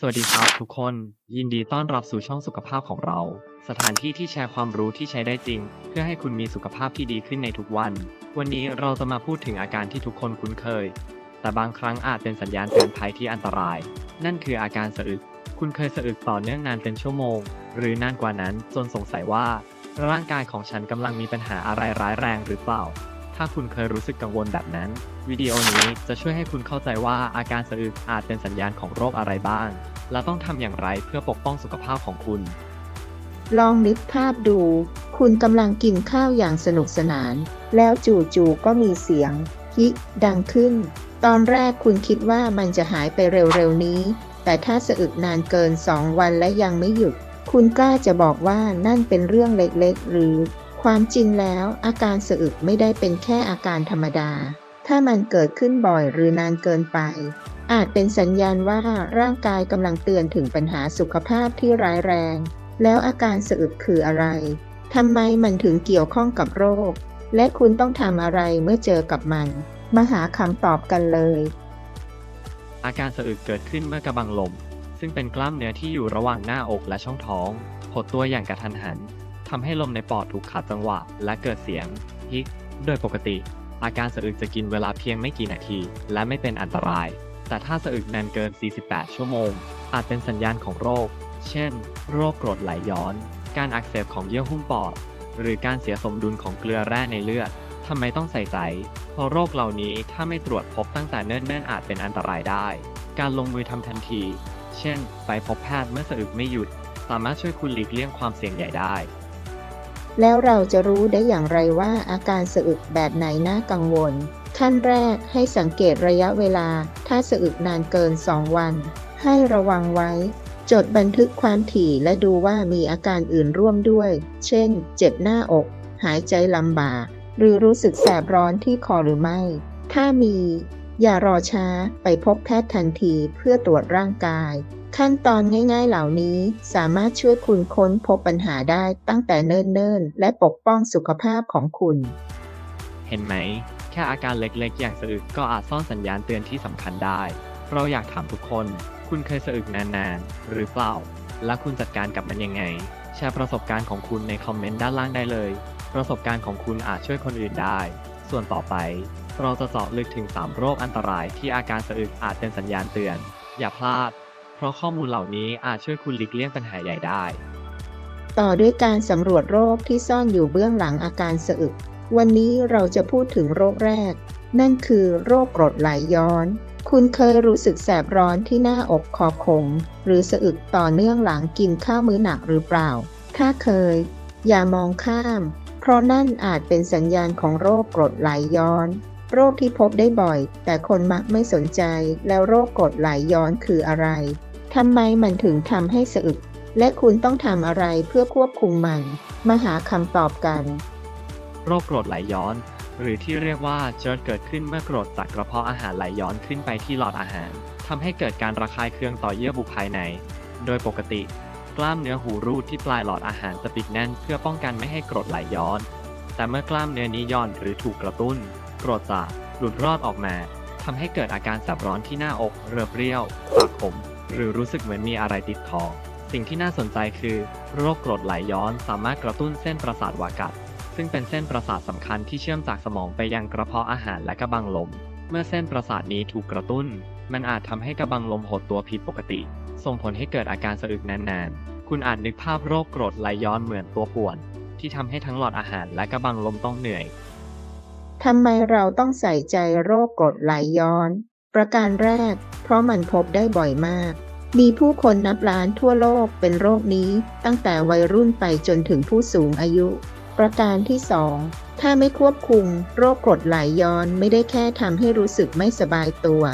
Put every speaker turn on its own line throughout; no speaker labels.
สวัสดีครับทุกคน ยินดีต้อนรับสู่ช่องสุขภาพของเรา สถานที่ที่แชร์ความรู้ที่ใช้ได้จริง เพื่อให้คุณมีสุขภาพที่ดีขึ้นในทุกวัน วันนี้เราจะมาพูดถึงอาการที่ทุกคนคุ้นเคย แต่บางครั้งอาจเป็นสัญญาณเตือนภัยที่อันตราย นั่นคืออาการสะอึก คุณเคยสะอึกต่อเนื่องนานเป็นชั่วโมง หรือนานกว่านั้นจนสงสัยว่า ร่างกายของฉันกำลังมีปัญหาอะไรร้ายแรงหรือเปล่า ถ้าคุณเคยรู้สึกกังวลแบบนั้น วิดีโอนี้จะช่วยให้คุณเข้าใจว่าอาการสะอึกอาจเป็นสัญญาณของโรคอะไรบ้าง และต้องทำอย่างไรเพื่อปกป้องสุขภาพของคุณ
ลองนึกภาพดู คุณกำลังกินข้าวอย่างสนุกสนาน แล้วจู่ๆก็มีเสียงฮิดังขึ้น ตอนแรกคุณคิดว่ามันจะหายไปเร็วๆนี้ แต่ถ้าสะอึกนานเกิน 2 วันและยังไม่หยุด คุณกล้าจะบอกว่านั่นเป็นเรื่องเล็กๆ หรือ ความจริงแล้ว อาการสะอึกไม่ได้เป็นแค่อาการธรรมดา ถ้ามันเกิดขึ้นบ่อยหรือนานเกินไป อาจเป็นสัญญาณว่าร่างกายกำลังเตือนถึงปัญหาสุขภาพที่ร้ายแรง แล้วอาการสะอึกคืออะไรทำไมมันถึงเกี่ยวข้องกับโรค และคุณต้องทำอะไรเมื่อเจอกับมัน มาหาคำตอบกันเลย
อาการสะอึกเกิดขึ้นเมื่อกระบังลม ซึ่งเป็นกล้ามเนื้อที่อยู่ระหว่างหน้าอกและช่องท้องหดตัวอย่างกระทันหัน ทำให้ลมในปอดถูกขัดจังหวะ และเกิดเสียงฮิกโดยปกติ อาการสะอึกจะกินเวลาเพียงไม่กี่นาที และไม่เป็นอันตราย แต่ถ้าสะอึกนานเกิน 48 ชั่วโมง อาจเป็นสัญญาณของโรค เช่น โรคกรดไหลย้อน การอักเสบของเยื่อหุ้มปอด หรือการเสียสมดุลของเกลือแร่ในเลือดทำไมต้องใส่ใจเพราะโรคเหล่านี้ถ้าไม่ตรวจพบตั้งแต่เนิ่นๆอาจเป็นอันตรายได้ การลงมือทำทันที เช่น ไปพบแพทย์เมื่อสะอึกไม่หยุด สามารถช่วยคุณหลีกเลี่ยงความเสี่ยงใหญ่ได้
แล้วเราจะรู้ได้อย่างไรว่าอาการสะอึกแบบไหนน่ากังวล ขั้นแรกให้สังเกตระยะเวลา ถ้าสะอึกนานเกิน 2 วัน ให้ระวังไว้ จดบันทึกความถี่และดูว่ามีอาการอื่นร่วมด้วย เช่น เจ็บหน้าอก หายใจลำบาก หรือรู้สึกแสบร้อนที่คอหรือไม่ ถ้ามี อย่ารอช้าไปพบแพทย์ทันทีเพื่อตรวจร่างกาย ขั้นตอนง่ายๆเหล่านี้สามารถช่วยคุณค้นพบปัญหาได้ตั้งแต่เนิ่นๆ และปกป้องสุขภาพของคุณ
เห็นไหม แค่อาการเล็กๆ อย่างสะอึกก็อาจซ่อนสัญญาณเตือนที่สำคัญได้ เราอยากถามทุกคน คุณเคยสะอึกนานๆ หรือเปล่า และคุณจัดการกับมันยังไง แชร์ประสบการณ์ของคุณในคอมเมนต์ด้านล่างได้เลย ประสบการณ์ของคุณอาจช่วยคนอื่นได้ ส่วนต่อไป เราจะเจาะลึกถึง 3 โรคอันตรายที่อาการสะอึกอาจเป็นสัญญาณเตือน อย่าพลาด เพราะข้อมูลเหล่านี้อาจช่วยคุณหลีกเลี่ยงปัญหาใหญ่ได้
ต่อด้วยการสำรวจโรคที่ซ่อนอยู่เบื้องหลังอาการสะอึก วันนี้เราจะพูดถึงโรคแรก นั่นคือโรคกรดไหลย้อน คุณเคยรู้สึกแสบร้อนที่หน้าอกคอคงหรือสะอึกต่อเนื่องหลังกินข้าวมื้อหนักหรือเปล่า ถ้าเคย อย่ามองข้าม เพราะนั่นอาจเป็นสัญญาณของโรคกรดไหลย้อนโรคที่พบได้บ่อย แต่คนมักไม่สนใจแล้วโรคกรดไหลย้อนคืออะไร ทำไมมันถึงทำให้สะอึก และคุณต้องทำอะไรเพื่อควบคุมมัน มาหาคำตอบกัน
โรคกรดไหลย้อน หรือที่เรียกว่าเจิร์เกิดขึ้นเมื่อกรดจากกระเพาะอาหารไหลย้อนขึ้นไปที่หลอดอาหารทำให้เกิดการระคายเคืองต่อเยื่อบุภายใน โดยปกติ กล้ามเนื้อหูรูดที่ปลายหลอดอาหารจะปิดแน่น เพื่อป้องกันไม่ให้กรดไหลย้อน แต่เมื่อกล้ามเนื้อนี้ย่อนหรือถูกกระตุ้น กรดจะหลุดรอดออกมาทำให้เกิดอาการแสบร้อนที่หน้าอก เรือเปรี้ยวปากขม หรือรู้สึกเหมือนมีอะไรติดคอสิ่งที่น่าสนใจคือ โรคกรดไหลย้อนสามารถกระตุ้นเส้นประสาทวากัด ซึ่งเป็นเส้นประสาทสำคัญที่เชื่อมจากสมองไปยังกระเพาะอาหารและกระบังลม เมื่อเส้นประสาทนี้ถูกกระตุ้น มันอาจทำให้กระบังลมหดตัวผิดปกติ ส่งผลให้เกิดอาการสะอึกนานๆ คุณอาจนึกภาพโรคกรดไหลย้อนเหมือนตัวป่วน ที่ทำให้ทั้งหลอดอาหารและกระบังลมต้องเหนื่อย
ทำไมเราต้องใส่ใจโรคกรดไหลย้อน ประการแรก เพราะมันพบได้บ่อยมาก มีผู้คนนับล้านทั่วโลกเป็นโรคนี้ตั้งแต่วัยรุ่นไปจนถึงผู้สูงอายุ ประการที่สองถ้าไม่ควบคุม โรคกรดไหลย้อนไม่ได้แค่ทำให้รู้สึกไม่สบายตัว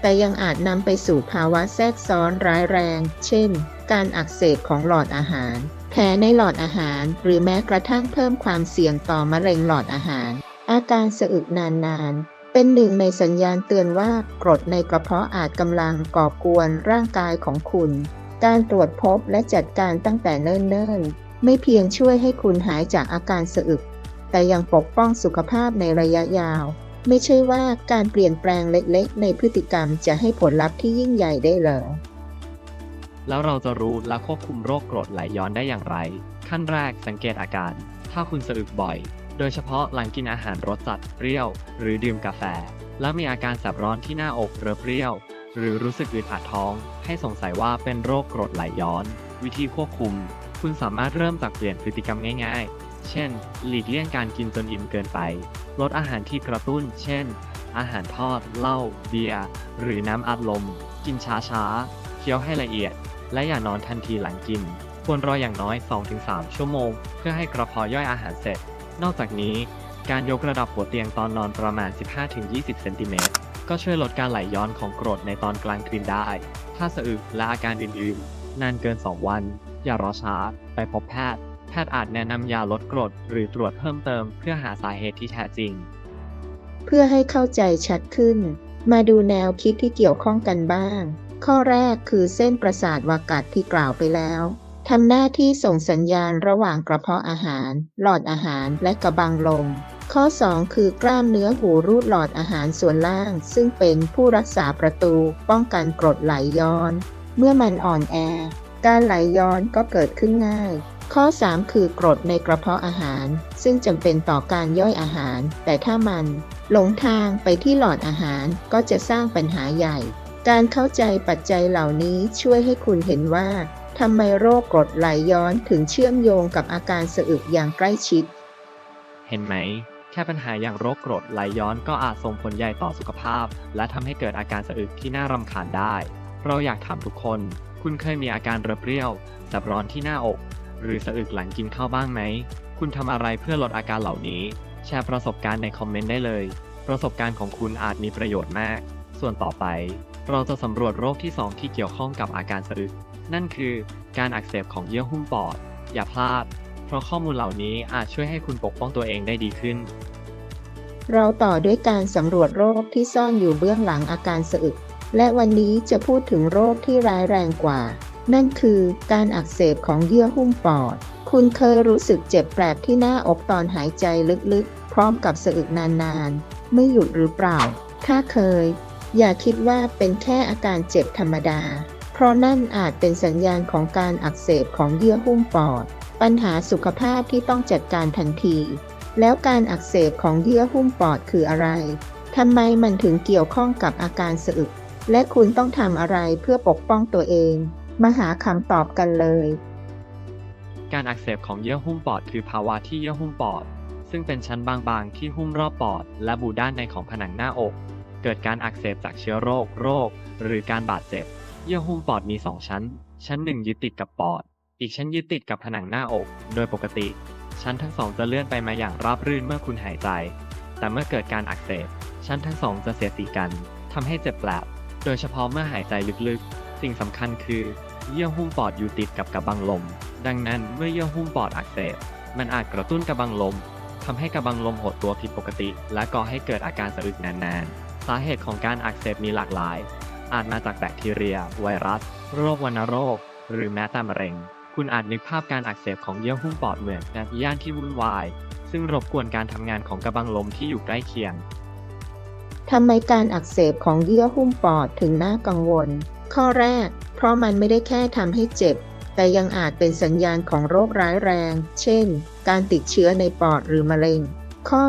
แต่ยังอาจนำไปสู่ภาวะแทรกซ้อนร้ายแรง เช่น การอักเสบของหลอดอาหารแผลในหลอดอาหาร หรือแม้กระทั่งเพิ่มความเสี่ยงต่อมะเร็งหลอดอาหาร อาการสะอึกนานๆ เป็นหนึ่งในสัญญาณเตือนว่ากรดในกระเพาะอาจกำลังก่อกวนร่างกายของคุณ การตรวจพบและจัดการตั้งแต่เนิ่นๆ ไม่เพียงช่วยให้คุณหายจากอาการสะอึก แต่ยังปกป้องสุขภาพในระยะยาว ไม่ใช่ว่าการเปลี่ยนแปลงเล็กๆ ในพฤติกรรมจะให้ผลลัพธ์ที่ยิ่งใหญ่ได้เลย
แล้วเราจะรู้และควบคุมโรคกรดไหลย้อนได้อย่างไร ขั้นแรกสังเกตอาการ ถ้าคุณสะอึกบ่อย โดยเฉพาะหลังกินอาหารรสจัดเปรี้ยว หรือดื่มกาแฟ แล้วมีอาการแสบร้อนที่หน้าอกหรือเปรี้ยว หรือรู้สึกอึดอัดท้อง ให้สงสัยว่าเป็นโรคกรดไหลย้อน วิธีควบคุม คุณสามารถเริ่มจากเปลี่ยนพฤติกรรมง่ายๆ เช่น หลีกเลี่ยงการกินจนอิ่มเกินไป ลดอาหารที่กระตุ้น เช่น อาหารทอด เหล้า เบียร์ หรือน้ำอัดลม กินช้าๆ เคี้ยวให้ละเอียด และอย่านอนทันทีหลังกิน ควรรออย่างน้อย 2-3 ชั่วโมง เพื่อให้กระเพาะย่อยอาหารเสร็จ นอกจากนี้ การยกระดับหัวเตียงตอนนอนประมาณ 15-20 เซนติเมตรก็ช่วยลดการไหลย้อนของกรดในตอนกลางคืนได้ ถ้าสะอึกและอาการอื่นๆ นานเกิน 2 วัน อย่ารอช้า ไปพบแพทย์ แพทย์อาจแนะนำยาลดกรดหรือตรวจเพิ่มเติมเพื่อหาสาเหตุที่แท้จริง
เพื่อให้เข้าใจชัดขึ้น มาดูแนวคิดที่เกี่ยวข้องกันบ้าง ข้อแรกคือเส้นประสาทวากัดที่กล่าวไปแล้ว ทำหน้าที่ส่งสัญญาณระหว่างกระเพาะอาหาร หลอดอาหารและกระบังลม ข้อ 2 คือกล้ามเนื้อหูรูดหลอดอาหารส่วนล่าง ซึ่งเป็นผู้รักษาประตู ป้องกันกรดไหลย้อน เมื่อมันอ่อนแอ การไหลย้อนก็เกิดขึ้นง่าย ข้อ 3 คือกรดในกระเพาะอาหาร ซึ่งจำเป็นต่อการย่อยอาหาร แต่ถ้ามันหลงทางไปที่หลอดอาหารก็จะสร้างปัญหาใหญ่ การเข้าใจปัจจัยเหล่านี้ช่วยให้คุณเห็นว่า ทำไมโรคกรดไหลย้อนถึงเชื่อมโยงกับอาการสะอึกอย่างใกล้ชิด
เห็นไหม แค่ปัญหาอย่างโรคกรดไหลย้อนก็อาจส่งผลใหญ่ต่อสุขภาพ และทำให้เกิดอาการสะอึกที่น่ารำคาญได้ เราอยากถามทุกคน คุณเคยมีอาการเรือเปรี้ยวแสบร้อนที่หน้าอก หรือสะอึกหลังกินข้าวบ้างไหม คุณทำอะไรเพื่อลดอาการเหล่านี้ แชร์ประสบการณ์ในคอมเมนต์ได้เลย ประสบการณ์ของคุณอาจมีประโยชน์มาก ส่วนต่อไป เราจะสำรวจโรคที่ 2 ที่เกี่ยวข้องกับอาการสะอึก นั่นคือการอักเสบของเยื่อหุ้มปอด อย่าพลาด เพราะข้อมูลเหล่านี้อาจช่วยให้คุณปกป้องตัวเองได้ดีขึ้น
เราต่อด้วยการสำรวจโรคที่ซ่อนอยู่เบื้องหลังอาการสะอึก และวันนี้จะพูดถึงโรคที่ร้ายแรงกว่า นั่นคือการอักเสบของเยื่อหุ้มปอด คุณเคยรู้สึกเจ็บแปลบที่หน้าอกตอนหายใจลึกๆ พร้อมกับสะอึกนานๆ ไม่หยุดหรือเปล่า ถ้าเคย อย่าคิดว่าเป็นแค่อาการเจ็บธรรมดา ราะนั่นอาจเป็นสัญญาณของการอักเสบของเยื่อหุ้มปอด ปัญหาสุขภาพที่ต้องจัดการทันที แล้วการอักเสบของเยื่อหุ้มปอดคืออะไรทำไมมันถึงเกี่ยวข้องกับอาการสะอึก และคุณต้องทำอะไรเพื่อปกป้องตัวเอง มาหาคำตอบกันเลย
การอักเสบของเยื่อหุ้มปอด คือภาวะที่เยื่อหุ้มปอด ซึ่งเป็นชั้นบางๆ ที่หุ้มรอบปอด และบูด้านในของผนังหน้าอก เกิดการอักเสบจากเชื้อโรค โรค หรือการบาดเจ็บ เยื่อหุ้มปอดมี 2 ชั้น ชั้นหนึ่งยึดติดกับปอด อีกชั้นยึดติดกับผนังหน้าอก โดยปกติ ชั้นทั้งสองจะเลื่อนไปมาอย่างราบรื่นเมื่อคุณหายใจ แต่เมื่อเกิดการอักเสบ ชั้นทั้งสองจะเสียสีกันทำให้เจ็บแปลบ โดยเฉพาะเมื่อหายใจลึกๆ สิ่งสำคัญคือ เยื่อหุ้มปอดอยู่ติดกับกระบังลม ดังนั้นเมื่อเยื่อหุ้มปอดอักเสบ มันอาจกระตุ้นกระบังลมทำให้กระบังลมหดตัวผิดปกติ และก่อให้เกิดอาการสะอึกนานๆ สาเหตุของการอักเสบมีหลากหลาย อาจมาจากแบคทีเรีย ไวรัส โรควัณโรค หรือแม้แต่มะเร็ง คุณอาจนึกภาพการอักเสบของเยื่อหุ้มปอดเหมือนในย่านที่วุ่นวาย ซึ่งรบกวนการทำงานของกระบังลมที่อยู่ใกล้เคียง
ทำไมการอักเสบของเยื่อหุ้มปอดถึงน่ากังวล ข้อแรก เพราะมันไม่ได้แค่ทำให้เจ็บ แต่ยังอาจเป็นสัญญาณของโรคร้ายแรง เช่น การติดเชื้อในปอดหรือมะเร็ง ข้อ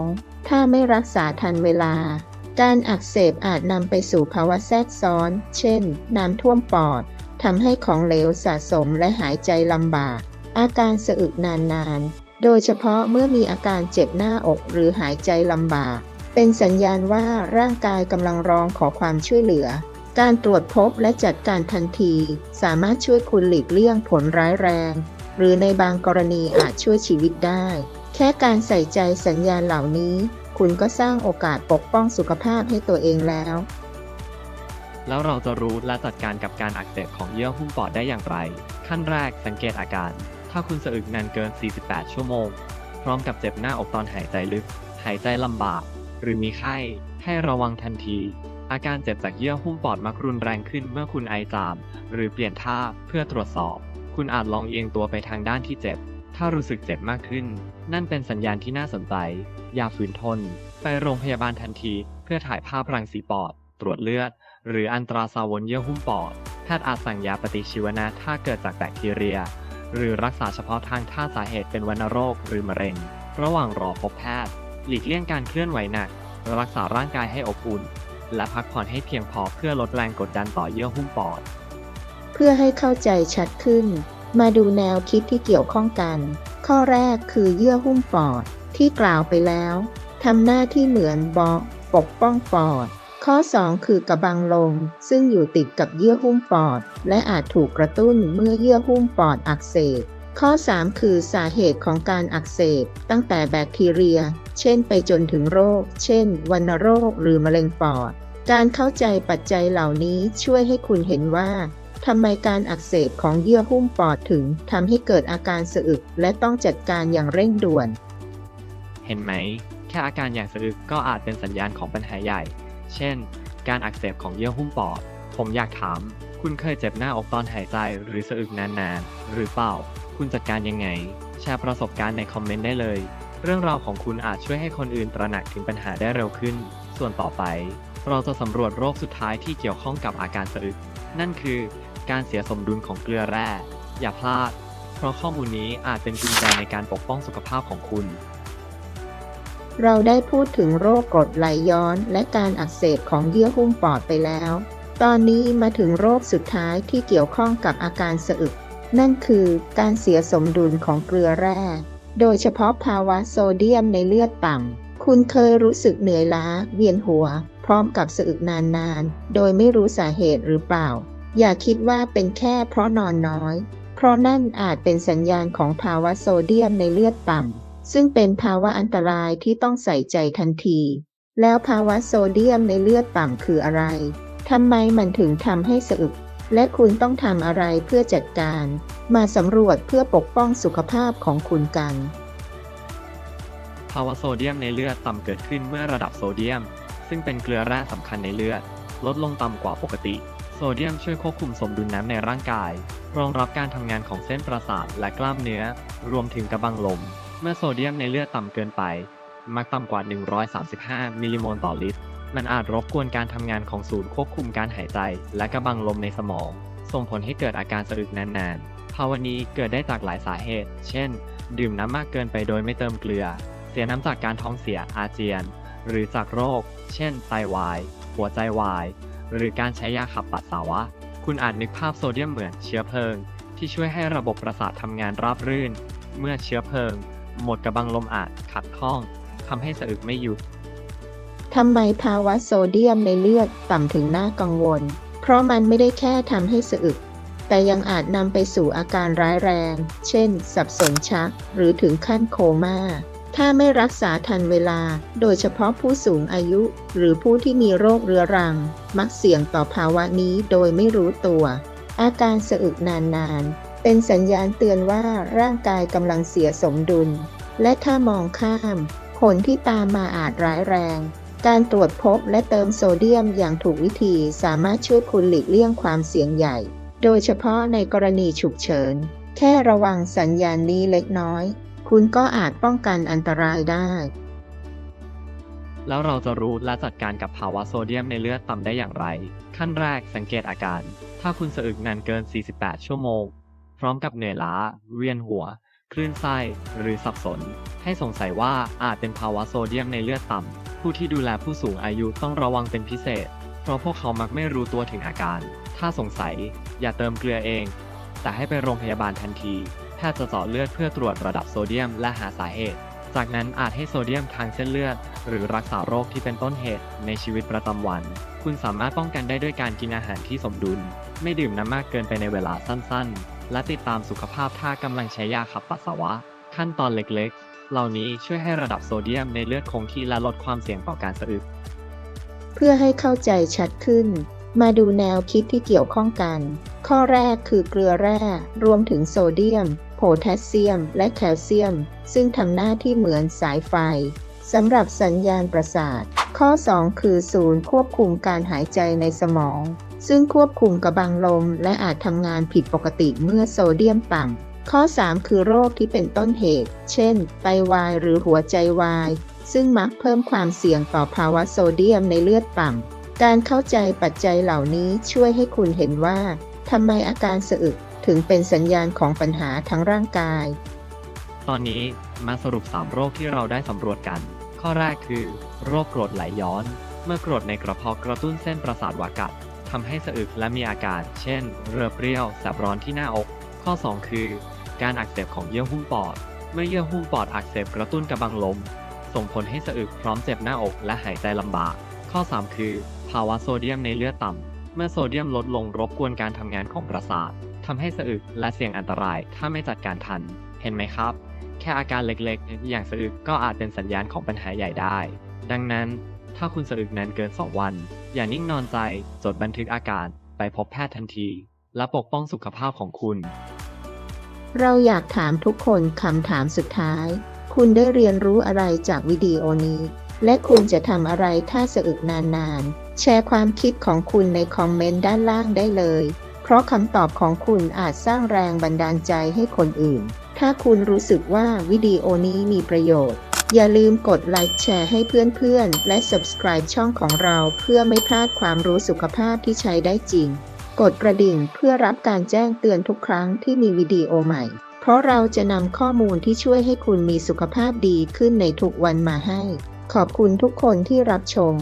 2. ถ้าไม่รักษาทันเวลา การอักเสบอาจนำไปสู่ภาวะแทรกซ้อน เช่น น้ำท่วมปอด ทำให้ของเหลวสะสมและหายใจลำบาก อาการสะอึกนานๆ โดยเฉพาะเมื่อมีอาการเจ็บหน้าอกหรือหายใจลำบาก เป็นสัญญาณว่าร่างกายกำลังร้องขอความช่วยเหลือ การตรวจพบและจัดการทันที สามารถช่วยคุณหลีกเลี่ยงผลร้ายแรง หรือในบางกรณีอาจช่วยชีวิตได้ แค่การใส่ใจสัญญาณเหล่านี้ คุณก็สร้างโอกาสปกป้องสุขภาพให้ตัวเองแล้ว
แล้วเราจะรู้และจัดการกับการอักเสบของเยื่อหุ้มปอดได้อย่างไร ขั้นแรกสังเกตอาการ ถ้าคุณสะอึกนานเกิน 48 ชั่วโมง พร้อมกับเจ็บหน้าอกตอนหายใจลึก หายใจลำบาก หรือมีไข้ ให้ระวังทันที อาการเจ็บจากเยื่อหุ้มปอดมักรุนแรงขึ้นเมื่อคุณไอจาม หรือเปลี่ยนท่าเพื่อตรวจสอบ คุณอาจลองเอียงตัวไปทางด้านที่เจ็บ ถ้ารู้สึกเจ็บมากขึ้น นั่นเป็นสัญญาณที่น่าสนใจ อย่าฝืนทน ไปโรงพยาบาลทันที เพื่อถ่ายภาพรังสีปอด ตรวจเลือด หรืออันตราซาวน์เยื่อหุ้มปอด แพทย์อาจสั่งยาปฏิชีวนะถ้าเกิดจากแบคทีเรีย หรือรักษาเฉพาะทางถ้าสาเหตุเป็นวัณโรคหรือมะเร็ง ระหว่างรอพบแพทย์ หลีกเลี่ยงการเคลื่อนไหวหนัก รักษาร่างกายให้อบอุ่น และพักผ่อนให้เพียงพอเพื่อลดแรงกดดันต่อเยื่อหุ้มปอด
เพื่อให้เข้าใจชัดขึ้น มาดูแนวคิดที่เกี่ยวข้องกัน ข้อแรกคือเยื่อหุ้มปอดที่กล่าวไปแล้วทำหน้าที่เหมือนบล็อกปกป้องปอด ข้อ 2 คือกระบังลม ซึ่งอยู่ติดกับเยื่อหุ้มปอด และอาจถูกกระตุ้นเมื่อเยื่อหุ้มปอดอักเสบข้อ 3 คือสาเหตุของการอักเสบ ตั้งแต่แบคทีเรีย เช่นไปจนถึงโรค เช่น วัณโรคหรือมะเร็งปอด การเข้าใจปัจจัยเหล่านี้ช่วยให้คุณเห็นว่า ทำไมการอักเสบของเยื่อหุ้มปอดถึงทำให้เกิดอาการสะอึก และต้องจัดการอย่างเร่งด่วน
เห็นไหม แค่อาการอย่างสะอึกก็อาจเป็นสัญญาณของปัญหาใหญ่ เช่น การอักเสบของเยื่อหุ้มปอด ผมอยากถาม คุณเคยเจ็บหน้าอกตอนหายใจหรือสะอึกนานๆ หรือเปล่า คุณจัดการยังไง แชร์ประสบการณ์ในคอมเมนต์ได้เลย เรื่องราวของคุณอาจช่วยให้คนอื่นตระหนักถึงปัญหาได้เร็วขึ้น ส่วนต่อไป เราจะสำรวจโรคสุดท้ายที่เกี่ยวข้องกับอาการสะอึก นั่นคือ การเสียสมดุลของเกลือแร่ อย่าพลาด เพราะข้อมูลนี้อาจเป็นกุญแจในการปกป้องสุขภาพของคุณ
เราได้พูดถึงโรคกรดไหลย้อนและการอักเสบของเยื่อหุ้มปอดไปแล้ว ตอนนี้มาถึงโรคสุดท้ายที่เกี่ยวข้องกับอาการสะอึก นั่นคือการเสียสมดุลของเกลือแร่ โดยเฉพาะภาวะโซเดียมในเลือดต่ำ คุณเคยรู้สึกเหนื่อยล้า เวียนหัว พร้อมกับสะอึกนานๆ โดยไม่รู้สาเหตุหรือเปล่า อย่าคิดว่าเป็นแค่เพราะนอนน้อย เพราะนั่นอาจเป็นสัญญาณของภาวะโซเดียมในเลือดต่ำ ซึ่งเป็นภาวะอันตรายที่ต้องใส่ใจทันที แล้วภาวะโซเดียมในเลือดต่ำคืออะไร ทำไมมันถึงทำให้สะอึก และคุณต้องทำอะไรเพื่อจัดการ มาสำรวจเพื่อปกป้องสุขภาพของคุณกัน
ภาวะโซเดียมในเลือดต่ำเกิดขึ้นเมื่อระดับโซเดียม ซึ่งเป็นเกลือแร่สำคัญในเลือด ลดลงต่ำกว่าปกติ โซเดียมช่วยควบคุมสมดุลน้ำในร่างกาย รองรับการทำงานของเส้นประสาทและกล้ามเนื้อ รวมถึงกระบังลม เมื่อโซเดียมในเลือดต่ำเกินไป มักต่ำกว่า 135 มิลลิโมลต่อลิตร มันอาจรบกวนการทำงานของศูนย์ควบคุมการหายใจ และกระบังลมในสมอง ส่งผลให้เกิดอาการสะอึกนานๆ ภาวะนี้เกิดได้จากหลายสาเหตุ เช่น ดื่มน้ำมากเกินไปโดยไม่เติมเกลือ เสียน้ำจากการท้องเสียอาเจียน หรือจากโรค เช่น ไตวาย หัวใจวาย หรือการใช้ยาขับปัสสาวะ คุณอาจนึกภาพโซเดียมเหมือนเชื้อเพลิง ที่ช่วยให้ระบบประสาททำงานราบรื่น เมื่อเชื้อเพลิง หมดกระบังลมอาจขัดข้องทำให้สะอึกไม่หยุด
ทำไมภาวะโซเดียมในเลือดต่ำถึงน่ากังวล เพราะมันไม่ได้แค่ทำให้สะอึก แต่ยังอาจนำไปสู่อาการร้ายแรง เช่น สับสนชัก หรือถึงขั้นโคม่า ถ้าไม่รักษาทันเวลา โดยเฉพาะผู้สูงอายุ หรือผู้ที่มีโรคเรื้อรัง มักเสี่ยงต่อภาวะนี้โดยไม่รู้ตัว อาการสะอึกนานๆ เป็นสัญญาณเตือนว่าร่างกายกำลังเสียสมดุล และถ้ามองข้าม ผลที่ตามมาอาจร้ายแรง การตรวจพบและเติมโซเดียมอย่างถูกวิธีสามารถช่วยคุณหลีกเลี่ยงความเสี่ยงใหญ่ โดยเฉพาะในกรณีฉุกเฉิน แค่ระวังสัญญาณนี้เล็กน้อย คุณก็อาจป้องกันอันตรายได้
แล้วเราจะรู้และจัดการกับภาวะโซเดียมในเลือดต่ำได้อย่างไร ขั้นแรกสังเกตอาการ ถ้าคุณสะอึกนานเกิน 48 ชั่วโมง พร้อมกับเหนื่อยล้า เวียนหัว คลื่นไส้ หรือสับสน ให้สงสัยว่าอาจเป็นภาวะโซเดียมในเลือดต่ำ ผู้ที่ดูแลผู้สูงอายุต้องระวังเป็นพิเศษ เพราะพวกเขามักไม่รู้ตัวถึงอาการ ถ้าสงสัย อย่าเติมเกลือเอง แต่ให้ไปโรงพยาบาลทันที แพทย์จะเจาะเลือดเพื่อตรวจระดับโซเดียมและหาสาเหตุ จากนั้นอาจให้โซเดียมทางเส้นเลือด หรือรักษาโรคที่เป็นต้นเหตุในชีวิตประจำวัน คุณสามารถป้องกันได้ด้วยการกินอาหารที่สมดุล ไม่ดื่มน้ำมากเกินไปในเวลาสั้นๆ และติดตามสุขภาพถ้ากำลังใช้ยาขับปัสสาวะ ขั้นตอนเล็กๆ เหล่านี้ช่วยให้ระดับโซเดียมในเลือดคงที่และลดความเสี่ยงต่อการสะอึก
เพื่อให้เข้าใจชัดขึ้นมาดูแนวคิดที่เกี่ยวข้องกัน ข้อแรกคือเกลือแร่ รวมถึงโซเดียม โพแทสเซียม และแคลเซียม ซึ่งทำหน้าที่เหมือนสายไฟสำหรับสัญญาณประสาท ข้อ 2 คือศูนย์ควบคุมการหายใจในสมอง ซึ่งควบคุมกระบังลม และอาจทำงานผิดปกติเมื่อโซเดียมต่ำข้อ 3 คือโรคที่เป็นต้นเหตุ เช่น ไตวายหรือหัวใจวาย ซึ่งมักเพิ่มความเสี่ยงต่อภาวะโซเดียมในเลือดต่ำการเข้าใจปัจจัยเหล่านี้ช่วยให้คุณเห็นว่าทำไมอาการสะอึก ถึงเป็นสัญญาณของปัญหาทั้งร่างกาย
ตอนนี้มาสรุป 3 โรคที่เราได้สำรวจกัน ข้อแรกคือ โรคกรดไหลย้อน เมื่อกรดในกระเพาะกระตุ้นเส้นประสาทวากัดทำให้สะอึกและมีอาการ เช่น เรือเปรี้ยว แสบร้อนที่หน้าอก ข้อ 2 คือ การอักเสบของเยื่อหุ้มปอด เมื่อเยื่อหุ้มปอดอักเสบกระตุ้นกระบังลม ส่งผลให้สะอึกพร้อมเจ็บหน้าอกและหายใจลำบาก ข้อ 3 คือ ภาวะโซเดียมในเลือดต่ำ เมื่อโซเดียมลดลงรบกวนการทำงานของประสาท ทำให้สะอึกและเสี่ยงอันตราย ถ้าไม่จัดการทัน เห็นไหมครับ แค่อาการเล็กๆ อย่างสะอึกก็อาจเป็นสัญญาณของปัญหาใหญ่ได้ ดังนั้น ถ้าคุณสะอึกนานเกิน 2 วัน อย่านิ่งนอนใจ จดบันทึกอาการไปพบแพทย์ทันที และปกป้องสุขภาพของคุณ
เราอยากถามทุกคนคำถามสุดท้าย คุณได้เรียนรู้อะไรจากวิดีโอนี้ และคุณจะทำอะไรถ้าสะอึกนานๆ แชร์ความคิดของคุณในคอมเมนต์ด้านล่างได้เลย เพราะคำตอบของคุณอาจสร้างแรงบันดาลใจให้คนอื่น ถ้าคุณรู้สึกว่าวิดีโอนี้มีประโยชน์ อย่าลืมกดไลค์แชร์ให้เพื่อนๆ และ subscribe ช่องของเราเพื่อไม่พลาดความรู้สุขภาพที่ใช้ได้จริง กดกระดิ่งเพื่อรับการแจ้งเตือนทุกครั้งที่มีวิดีโอใหม่ เพราะเราจะนำข้อมูลที่ช่วยให้คุณมีสุขภาพดีขึ้นในทุกวันมาให้ ขอบคุณทุกคนที่รับชม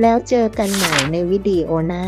แล้วเจอกันใหม่ในวิดีโอหน้า